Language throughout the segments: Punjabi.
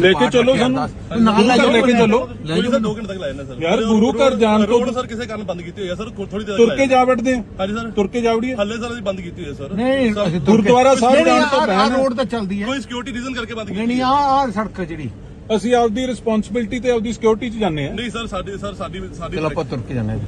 ਲੈ ਕੇ ਚੱਲੋ ਸਾਨੂੰ। ਨਾਲ ਲੈ ਲੈ ਕੇ ਚੱਲੋ। ਲੈ ਕੋਈ ਜਾਓ 2 ਘੰਟੇ ਤੱਕ ਲਾਇਆ ਨੇ ਸਰ। ਯਾਰ, ਗੁਰੂ ਘਰ ਜਾਣ ਤੋਂ- ਰੋਡ ਸਰ ਕਿਸੇ ਕਾਰਨ ਬੰਦ ਕੀਤੀ ਹੋਈ ਹੈ ਸਰ ਥੋੜੀ ਦੇਰ ਤੁਰ ਕੇ ਜਾ ਵੜਦੇ ਆ ਹਾਂਜੀ ਸਰ। ਤੁਰ ਕੇ ਜਾ ਵੜੀਏ। ਹੱਲੇ ਸਰ ਅਸੀਂ ਬੰਦ ਕੀਤੀ ਹੋਈ ਹੈ ਸਰ। ਨਹੀਂ ਗੁਰਦੁਆਰਾ ਸਾਹਿਬ ਨਹੀਂ, ਨਹੀਂ, ਜਾਣ ਤੋਂ ਪਹਿਲਾਂ- ਰੋਡ ਤਾਂ ਚੱਲਦੀ ਹੈ। ਕੋਈ ਸਿਕਿਉਰਿਟੀ ਰੀਜ਼ਨ ਕਰਕੇ ਬੰਦ ਨਹੀਂ ਕੀਤੀ ਨਹੀਂ ਆਹ ਆਹ ਸੜਕ ਜਿਹੜੀ। ਅਸੀਂ ਆਪਦੀ ਰਿਸਪੌਂਸਿਬਿਲਟੀ ਤੇ ਆਪਦੀ ਸਿਕਿਉਰਿਟੀ 'ਚ ਜਾਂਦੇ ਆ ਨਹੀਂ ਸਰ ਸਾਡੀ ਸਰ ਸਾਡੀ ਸਾਡੀ ਚਲੋ ਆਪਾਂ ਤੁਰ ਕੇ ਜਾਣਾ ਹੈ।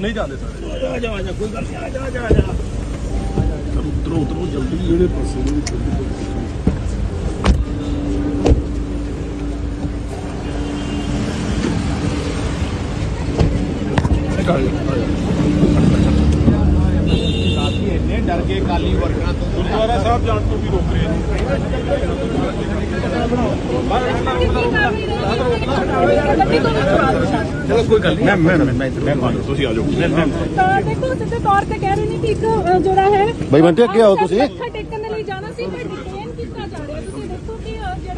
ਨਹੀਂ ਜਾਂਦੇ ਸਰ। ਇੰਨੇ ਡਰ ਗਏ ਕਾਲੀ ਵਰਕਰਾਂ ਤੋਂ ਗੁਰਦੁਆਰਾ ਸਾਹਿਬ ਜਾਣ ਤੋਂ ਵੀ ਰੋਕ ਰਹੇ ਨੇ ਚਲੋ ਕੋਈ ਗੱਲ ਨਹੀਂ ਮੈਂ ਮੈਂ ਮੈਂ ਮੈਂ ਤੁਸੀਂ ਆ ਜਾਓ ਤਾਂ ਦੇਖੋ ਸਿੱਧੇ ਤੌਰ ਤੇ ਕਹਿ ਰਹੇ ਨੇ ਕਿ ਇੱਕ ਅ, ਜਿਹੜਾ ਹੈ ਬਈ ਬੰਟੇ, ਅੱਗੇ ਆਓ ਤੁਸੀਂ। ਮੱਥਾ ਟੇਕਣ ਦੇ ਲਈ ਜਾਣਾ ਸੀ ਪਰ ਡਿਟੇਨ ਕੀਤਾ ਜਾ ਰਿਹਾ ਤੁਸੀਂ ਦੇਖੋ ਕਿ ਅ, ਜਿਹੜਾ ਸਰ, please,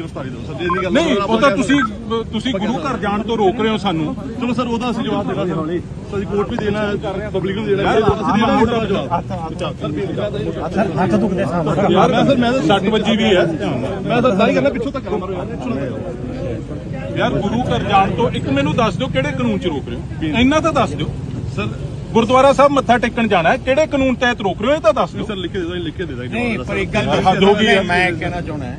ਗ੍ਰਿਫਤਾਰੀ ਦਿਓ ਸਰ ਜੇ ਨਹੀਂ ਗੱਲ ਨਹੀਂ ਉਹ ਤਾਂ ਤੁਸੀਂ ਤੁਸੀਂ ਗੁਰੂ ਘਰ ਜਾਣ ਤੋਂ ਰੋਕ ਰਹੇ ਹੋ ਸਾਨੂੰ ਚਲੋ ਸਰ ਉਹਦਾ ਅਸੀਂ ਜਵਾਬ ਦੇਣਾ ਸਰ ਅਸੀਂ ਕੋਰਟ ਵੀ ਦੇਣਾ ਹੈ ਪਬਲਿਕ ਨੂੰ ਦੇਣਾ ਹੈ ਅਸੀਂ ਦੇਣਾ ਹੈ ਉਹਦਾ ਜਵਾਬ ਯਾਰ ਸਰ ਮੈਂ ਤਾਂ 60 ਵਜੇ ਵੀ ਹੈ ਮੈਂ ਤਾਂ ਸਾਰੀ ਕਰਨਾ ਪਿੱਛੋਂ ਤੱਕ ਕੰਮ ਮਾਰੋ ਯਾਰ ਗੁਰੂ ਘਰ ਜਾਣ ਤੋਂ ਇੱਕ ਮੈਨੂੰ ਦੱਸ ਦਿਓ ਕਿਹੜੇ ਕਾਨੂੰਨ 'ਚ ਰੋਕ ਰਹੇ ਹੋ ਇੰਨਾ ਤਾਂ ਦੱਸ ਦਿਓ ਸਰ ਗੁਰਦੁਆਰਾ ਸਾਹਿਬ ਮੱਥਾ ਟੇਕਣ ਜਾਣਾ ਹੈ ਕਿਹੜੇ ਕਾਨੂੰਨ ਤਹਿਤ ਰੋਕ ਰਹੇ ਹੋ ਇਹ ਤਾਂ ਦੱਸ ਦਿਓ ਸਰ ਲਿਖ ਕੇ ਦੇ ਦੋ ਲਿਖ ਕੇ ਦੇ ਦਾਂਗੇ ਨਹੀਂ ਪਰ ਇੱਕ ਗੱਲ। ਮੈਂ ਕਹਿਣਾ ਚਾਹੁੰਦਾ ਹੈ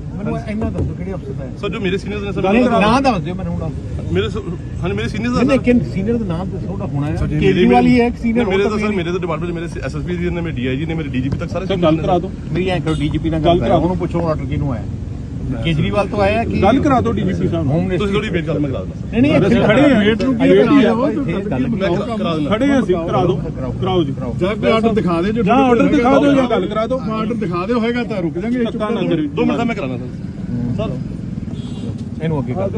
ਮੈਨੂੰ ਇੰਨਾ ਦੱਸੋ ਕਿਹੜੇ ਅਫਸਰ ਦਾ ਹੈ? ਸਰ ਜੋ ਮੇਰੇ ਸੀਨੀਅਰਸ ਨੇ ਨਹੀਂ ਸਰ ਨਾਂ ਦੱਸ ਦਿਓ ਮੈਨੂੰ ਹੁਣ। ਮੇਰੇ ਹਾਂਜੀ ਮੇਰੇ ਸੀਨੀਅਰਸ ਨਹੀਂ ਦਾ ਲੇਕਿਨ ਸੀਨੀਅਰ ਦਾ ਨਾਮ ਦੱਸੋ ਉਹਦਾ ਹੋਣਾ ਹੈ। ਕੇਜਰੀਵਾਲ ਹੀ ਹੈ ਇੱਕ ਸੀਨੀਅਰ ਮੇਰੇ ਤਾਂ ਸਰ ਮੇਰੇ ਤਾਂ ਡਿਪਾਰਟਮੈਂਟ ਮੇਰੇ ਐਸਐਸਪੀ ਜੀ ਨੇ ਮੇਰੇ ਡੀਆਈਜੀ ਨੇ ਮੇਰੇ ਡੀਜੀਪੀ ਤੱਕ ਸਾਰੇ ਸਰ ਗੱਲ ਕਰਾ ਦਿਓ। ਮੇਰੀ ਐਂ ਕਰੋ ਡੀਜੀਪੀ ਨਾਲ ਗੱਲ ਕਰਾ। ਉਹਨੂੰ ਪੁੱਛੋ ਆਰਡਰ ਕਿਹਨੂੰ ਆਇਆ। ਕੇਜਰੀਵਾਲ ਤੋਂ ਆਇਆ ਕਿ ਗੱਲ ਕਰਾ ਦਿਓ ਡੀਜੀਪੀ ਸਾਹਿਬ ਨੂੰ। ਤੁਸੀਂ ਥੋੜੀ ਵੇਟ ਕਰ ਮੈਂ ਕਰਾ ਦਿੰਦਾ ਨਹੀਂ ਨਹੀਂ ਇੱਥੇ ਅਸੀਂ ਖੜੇ ਹਾਂ, ਵੇਟ ਨੂੰ ਕੀ? ਗੱਲ ਕਰਾ ਕਰਾ ਦਿੰਦਾ। ਖੜੇ ਹਾਂ ਅਸੀਂ ਕਰਾ ਦਿਓ। ਕਰਾਓ ਜੀ। ਜਾਂ ਕੋਈ ਆਰਡਰ ਦਿਖਾ ਦੇ ਜੋ ਜਾਂ ਆਰਡਰ ਦਿਖਾ ਦਿਓ ਜਾਂ ਗੱਲ ਕਰਾ ਦਿਓ। ਆਰਡਰ ਦਿਖਾ ਦਿਓ ਹੋਏਗਾ ਤਾਂ ਰੁਕ ਜਾਾਂਗੇ ਧੱਕਾ ਨਾ ਕਰਿਓ ਦੋ ਮਿੰਟ ਦਾ ਮੈਂ ਕਰਾਣਾ ਸਰ ਇਹਨੂੰ ਅੱਗੇ ਕਰ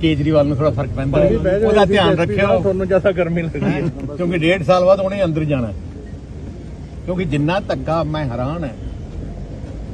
ਕੇਜਰੀਵਾਲ ਨੂੰ ਥੋੜਾ ਫ਼ਰਕ ਪੈਂਦਾ। ਉਹਦਾ ਧਿਆਨ ਰੱਖਿਓ। ਤੁਹਾਨੂੰ ਜ਼ਿਆਦਾ ਗਰਮੀ ਲੱਗਦੀ ਹੈ। ਕਿਉਂਕਿ ਡੇਢ ਸਾਲ ਬਾਅਦ ਉਹਨੇ ਅੰਦਰ ਜਾਣਾ। ਕਿਉਂਕਿ ਜਿੰਨਾ ਧੱਕਾ ਮੈਂ ਹੈਰਾਨ ਹੈ